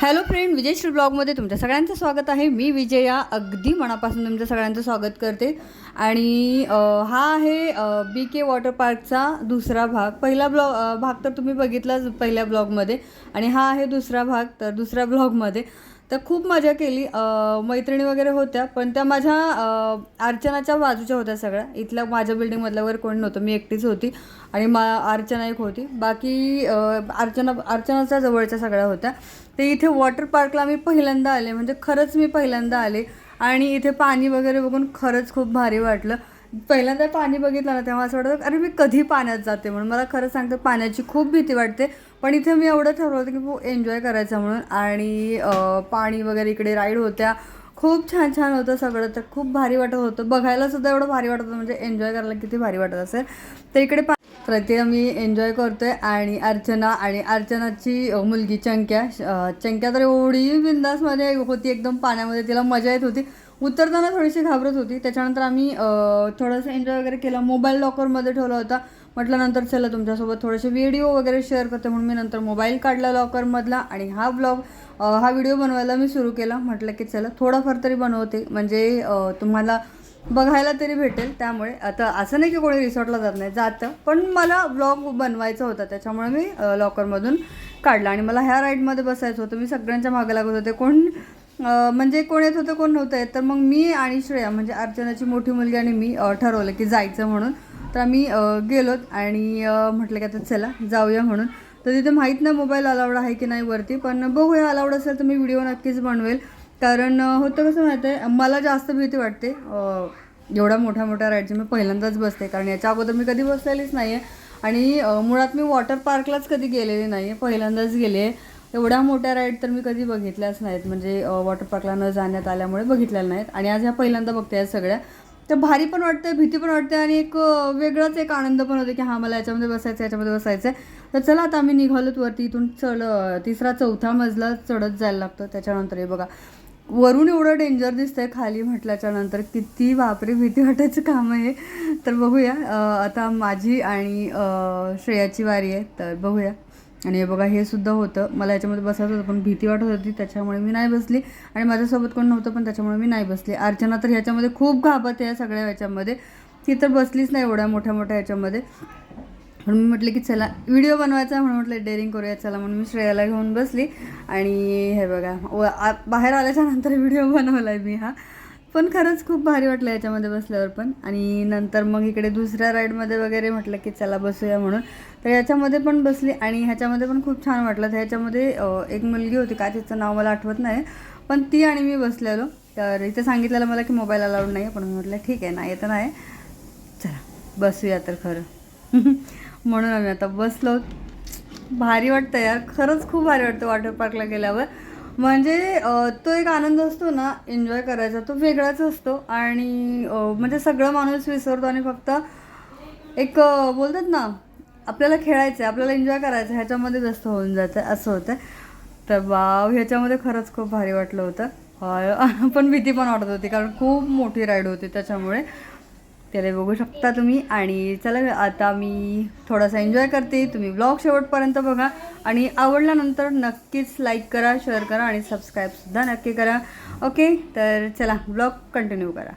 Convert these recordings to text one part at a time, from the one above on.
Hello friend विजयश्री ब्लॉगमध्ये तुमच्या सगळ्यांचं स्वागत आहे. मी विजया अगदी मनापासून तुमच्या सगळ्यांचं स्वागत करते. आणि हा आहे बी के वॉटर पार्कचा दुसरा भाग. पहिला ब्लॉग भाग तर तुम्ही बघितलाच पहिल्या ब्लॉगमध्ये आणि हा आहे दुसरा भाग तर दुसऱ्या ब्लॉगमध्ये तर खूप मजा केली. मैत्रिणी वगैरे होत्या पण त्या माझ्या अर्चनाच्या बाजूच्या होत्या सगळ्या. इथल्या माझ्या बिल्डिंगमधल्या वगैरे कोण नव्हतं मी एकटीच होती आणि मा अर्चना एक होती. बाकी अर्चना अर्चनाच्या जवळच्या सगळ्या होत्या. ते इथे वॉटर पार्कला मी पहिल्यांदा आले म्हणजे खरंच मी पहिल्यांदा आले आणि इथे पाणी वगैरे बघून खरंच खूप भारी वाटलं. पहिल्यांदा पाणी बघितलं ना तेव्हा असं वाटतं अरे मी कधी पाण्यात जाते म्हणून. मला खरं सांगते पाण्याची खूप भीती वाटते. पण इथे मी एवढं ठरवलं होतं की खूप एन्जॉय करायचं म्हणून. आणि पाणी वगैरे इकडे राईड होत्या. खूप छान छान होतं सगळं. तर खूप भारी वाटत होतं. बघायला सुद्धा एवढं भारी वाटत होतं. म्हणजे एन्जॉय करायला किती भारी वाटत असेल. तर इकडे पा प्रत्येक मी एन्जॉय करतोय. आणि अर्चना आणि अर्चनाची मुलगी चंक्या. चंक्या तर एवढी बिंदासमध्ये होती. एकदम पाण्यामध्ये तिला मजा येत होती. उतरताना थोडीशी घाबरत होती. त्याच्यानंतर आम्ही थोडंसं एन्जॉय वगैरे केलं. मोबाईल लॉकरमध्ये ठेवला होता. म्हटलं नंतर चला तुमच्यासोबत थोडेसे व्हिडिओ वगैरे शेअर करते. म्हणून मी नंतर मोबाईल काढला लॉकरमधला आणि हा ब्लॉग हा व्हिडिओ बनवायला मी सुरू केला. म्हटलं की चला थोडाफार तरी बनवते. म्हणजे तुम्हाला बघायला तरी भेटेल. त्यामुळे आता असं नाही की कोणी रिसॉर्टला जात नाही. जातं. पण मला ब्लॉग बनवायचा होता. त्याच्यामुळे मी लॉकरमधून काढला. आणि मला ह्या राईडमध्ये बसायचं होतं. मी सगळ्यांच्या मागे लागत होते. कोण म्हणजे कोण येत होतं कोण नव्हतं येत. तर मग मी आणि श्रेया म्हणजे अर्चनाची मोठी मुलगी आणि मी ठरवलं की जायचं म्हणून. तर आम्ही गेलोत आणि म्हटलं की आता चला जाऊया म्हणून. तर तिथे माहीत नाही मोबाईल अलाउड आहे की नाही वरती पण बघूया अलाउड असेल तर मी व्हिडिओ नक्कीच बनवेल. कारण होतं कसं माहीत आहे मला जास्त भीती वाटते एवढ्या मोठ्या मोठ्या राईडची मी पहिल्यांदाच बसते. कारण याच्या अगोदर मी कधी बसलेलीच नाही आहे आणि मुळात मी वॉटर पार्कलाच कधी गेलेली नाही आहे पहिल्यांदाच गेले आहे. एवढ्या मोठ्या राईड तर मी कधी बघितल्याच नाहीत. म्हणजे वॉटर पार्कला न जाण्यात आल्यामुळे बघितलेल्या नाहीत. आणि आज ह्या पहिल्यांदा बघते आहेत सगळ्या. तर भारी पण वाटते भीती पण वाटते आणि एक वेगळाच एक आनंद पण होते की हां मला याच्यामध्ये बसायचं याच्यामध्ये बसायचं आहे तर चला आता आम्ही निघालोत वरती इथून चढ तिसरा चौथा मजला चढत जायला लागतं. त्याच्यानंतर हे बघा वरून एवढं डेंजर दिसतंय खाली म्हटल्याच्या नंतर किती बापरे भीती वाटायचं काम आहे. तर बघूया आता माझी आणि श्रेयाची वारी आहे तर बघूया. आणि हे बघा हे सुद्धा होतं. मला याच्यामध्ये बसायचं होतं पण भीती वाटत होती. त्याच्यामुळे मी नाही बसली. आणि माझ्यासोबत कोण नव्हतं पण त्याच्यामुळे मी नाही बसली. अर्चना तर ह्याच्यामध्ये खूप घाबरते या सगळ्या ह्याच्यामध्ये ती तर बसलीच नाही एवढ्या मोठ्या मोठ्या ह्याच्यामध्ये म्हणून मी म्हटलं की चला व्हिडिओ बनवायचा म्हणून म्हटलं डेअरिंग करूया चला. म्हणून मी श्रेयाला घेऊन बसली. आणि हे बघा व आ बाहेर आल्याच्यानंतर व्हिडिओ बनवला आहे मी हा. पण खरंच खूप भारी वाटलं याच्यामध्ये बसल्यावर पण. आणि नंतर मग इकडे दुसऱ्या राईडमध्ये वगैरे म्हटलं की चला बसूया म्हणून. तर याच्यामध्ये पण बसली आणि ह्याच्यामध्ये पण खूप छान वाटलं. तर ह्याच्यामध्ये एक मुलगी होती का तिचं नाव मला आठवत नाही. पण ती आणि मी बसलेलो. तर इथे सांगितलेलं मला की मोबाईल अलाउड नाही पण मी म्हटलं ठीक आहे नाही तर नाही. चला बसूया तर खरं. म्हणून आम्ही आता बसलो. भारी वाटतं यार. खरंच खूप भारी वाटतं वॉटर पार्कला गेल्यावर. म्हणजे तो एक आनंद असतो ना एन्जॉय करायचा. तो वेगळाच असतो आणि म्हणजे सगळं माणूस विसरतो आणि फक्त एक बोलतात ना आपल्याला खेळायचं आहे आपल्याला एन्जॉय करायचं आहे, ह्याच्यामध्ये जास्त होऊन जातं असं होतं तर वाव ह्याच्यामध्ये खरंच खूप भारी वाटलं होतं. पण भीती पण वाटत होती कारण खूप मोठी राईड होती त्याच्यामुळे. त्याला बघू शकता तुम्ही. आणि चला आता मी थोडासा एन्जॉय करते. तुम्ही ब्लॉग शेवटपर्यंत बघा. आणि आवडल्यानंतर नक्कीच लाईक करा शेअर करा आणि सबस्क्राईबसुद्धा नक्की करा. ओके तर चला ब्लॉग कंटिन्यू करा.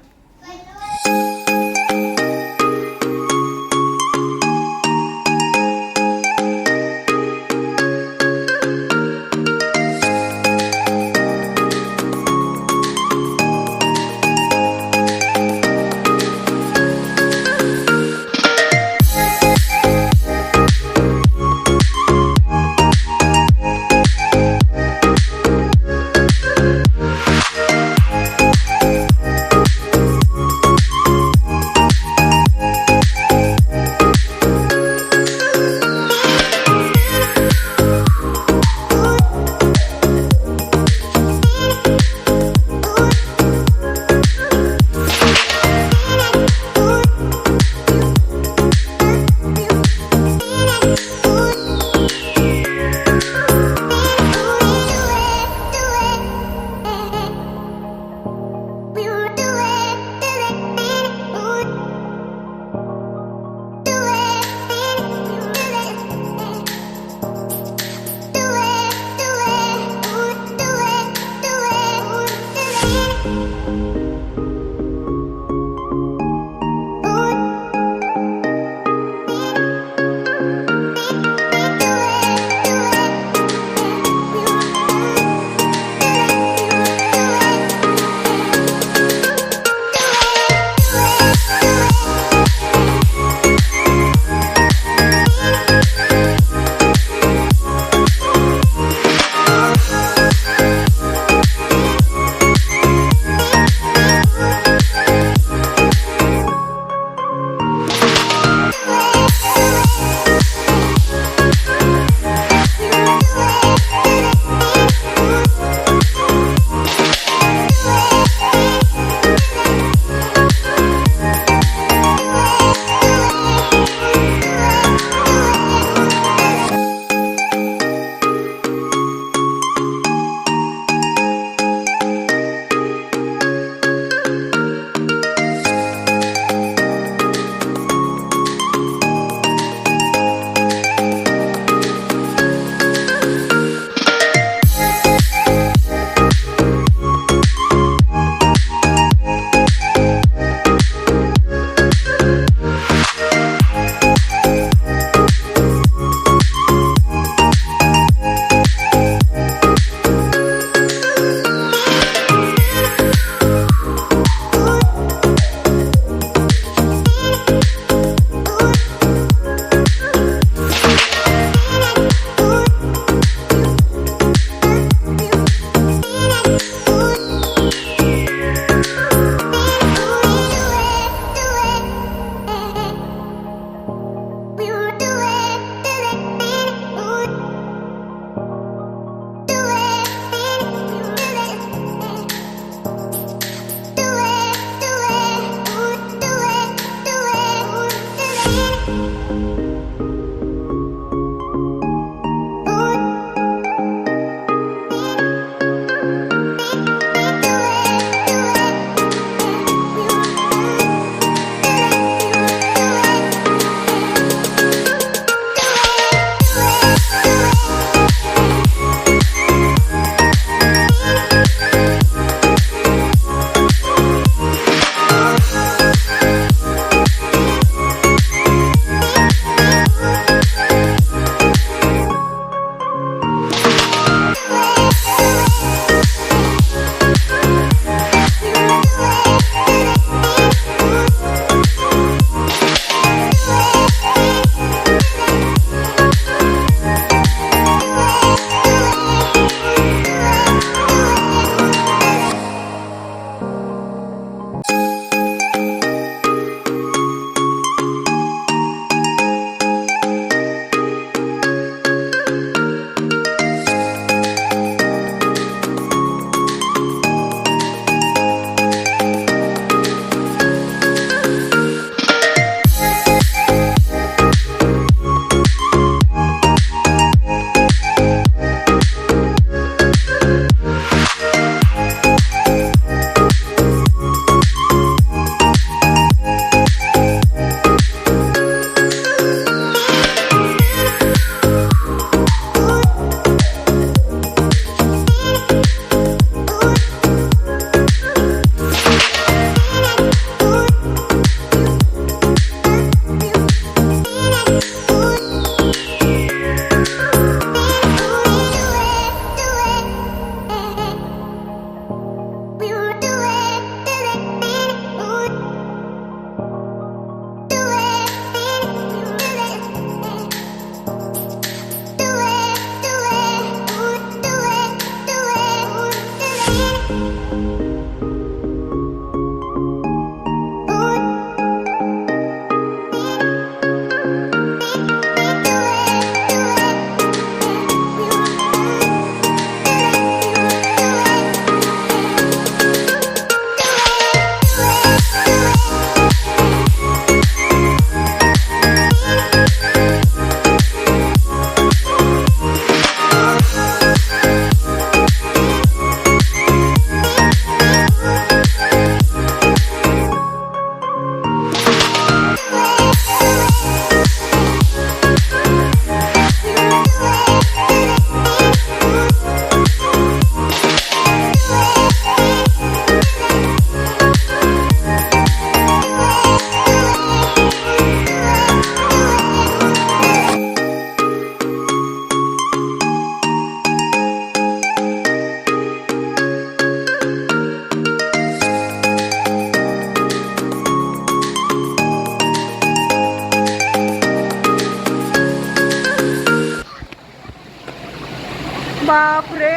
बाप रे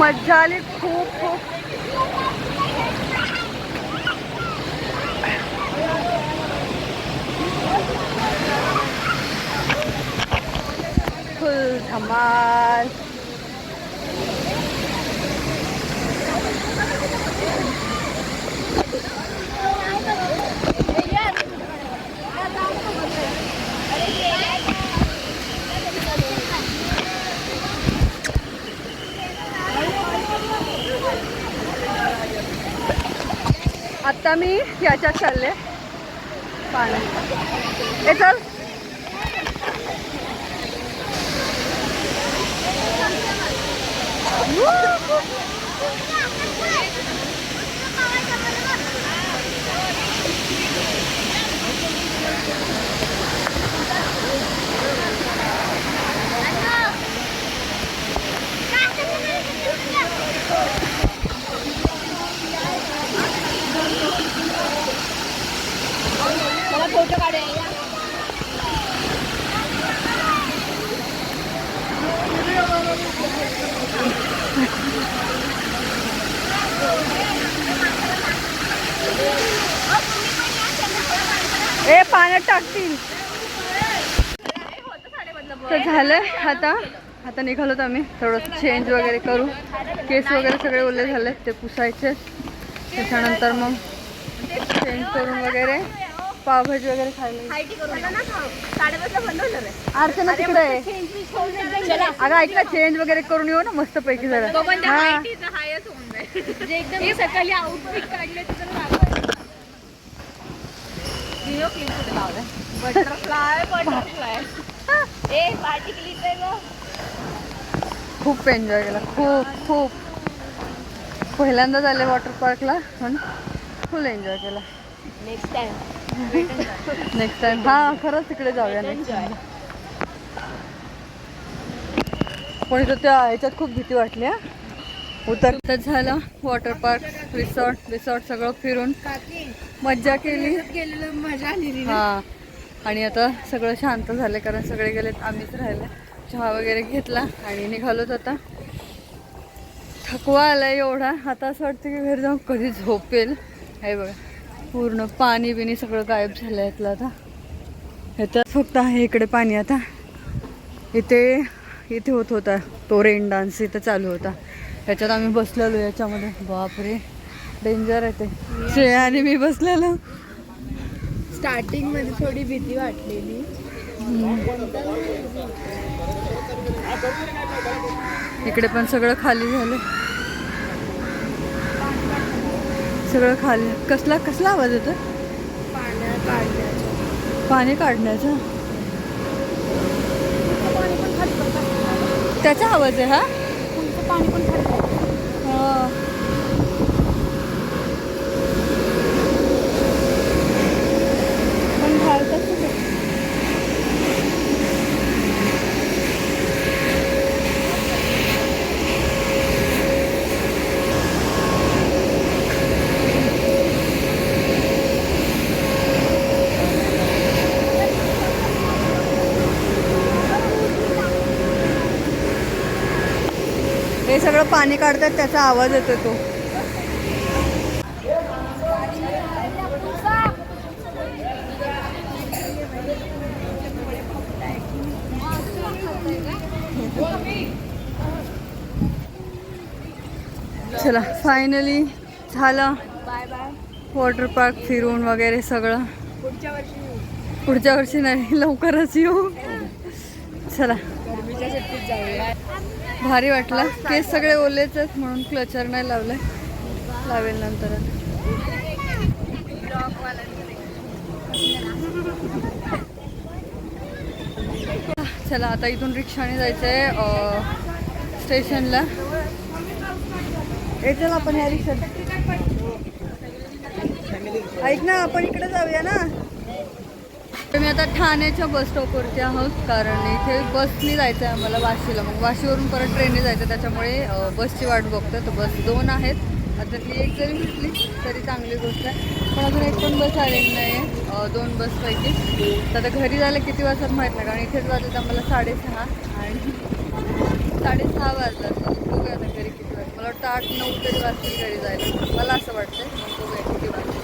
मजा आली खूप खूप. फुल धमाल. आता मी याच्यात चालले. पाण्यात ए चल. ए पाण्यात टाकतील. तर झालंय आता. आता निघालो तर आम्ही. थोडं चेंज वगैरे करू. केस वगैरे सगळे ओले झाले ते पुसायचे. त्याच्यानंतर मग चेंज करून वगैरे पावभाजी वगैरे खायला अर्चना तिकडे आहे. अगं ऐक ना चेंज वगैरे करून येऊ ना. मस्त पैकी जरा हा. जे एकदम सकाळी आउटफिट काढले बटरफ्लाय बटरफ्लाय ए पार्टी केली तर खूप एन्जॉय केला. खूप खूप. पहिल्यांदा झाले वॉटर पार्कला पण फुल एन्जॉय केला. नेक्स्ट टाइम नेक्स्ट टाइम हा खरंच तिकडे जाऊया नेक्स्ट टाइम पण इथं त्या ह्याच्यात खूप भीती वाटली हा. उतर. तर झालं वॉटर पार्क रिसॉर्ट रिसॉर्ट सगळं फिरून मज्जा केली. मजा आली हा. आणि आता सगळं शांत झालं कारण सगळे गेलेत आम्हीच राहिले. चहा वगैरे घेतला आणि निघालोच आता. थकवा आलाय एवढा. आता असं वाटतं की घरी जाऊन कधी झोपेल. हे बघा पूर्ण पाणी बिणी सगळं गायब झालं यातलं आता. ह्याच्यात फक्त आहे इकडे पाणी आता. इथे इथे होत होता तो रेन डान्स इथं चालू होता. ह्याच्यात आम्ही बसलेलो याच्यामध्ये. बापरे. डेंजर आहे ते. श्रेया आणि मी बसलेलो. स्टार्टिंगमध्ये थोडी भीती वाटलेली. इकडे पण सगळं खाली झालं सगळं खाली. कसला कसला आवाज येतो पाणी काढण्याचा. त्याचा आवाज आहे हा? 어. हे सगळं पाणी काढतात त्याचा आवाज येतो तो. चला फायनली झालं. बाय बाय वॉटर पार्क फिरून वगैरे सगळं. पुढच्या वर्षी पुढच्या वर्षी नाही लवकरच येऊ. चला. गरमीच्या सुट्टीत जाऊया भारी वाटलं. केस सगळे ओलेच आहेत म्हणून क्लचर नाही लावलंय लावेल नंतर चला आता इथून रिक्षाने जायचं आहे स्टेशनला. ए आपण या रिक्षात ऐक ना आपण इकडे जाऊया ना. मी आता ठाण्याच्या बस स्टॉपवरती आहोत कारण इथे बसनी जायचं आहे आम्हाला वाशीला. मग वाशीवरून परत ट्रेनने जायचं त्याच्यामुळे बसची वाट बघतो तर बस दोन आहेत. आता ती एक जरी भेटली तरी चांगली गोष्ट आहे. पण अजून एक पण बस आलेली नाही आहे दोन बसपैकी तर आता घरी जायला किती वाजतात माहीत नाही कारण इथेच वाजत आम्हाला साडेसहा. आणि साडेसहा वाजतात. बघूया आता घरी किती वाजता मला वाटतं आठ नऊ तरी वाजतील घरी जायला. मला असं वाटतं मग बघूया किती वाजता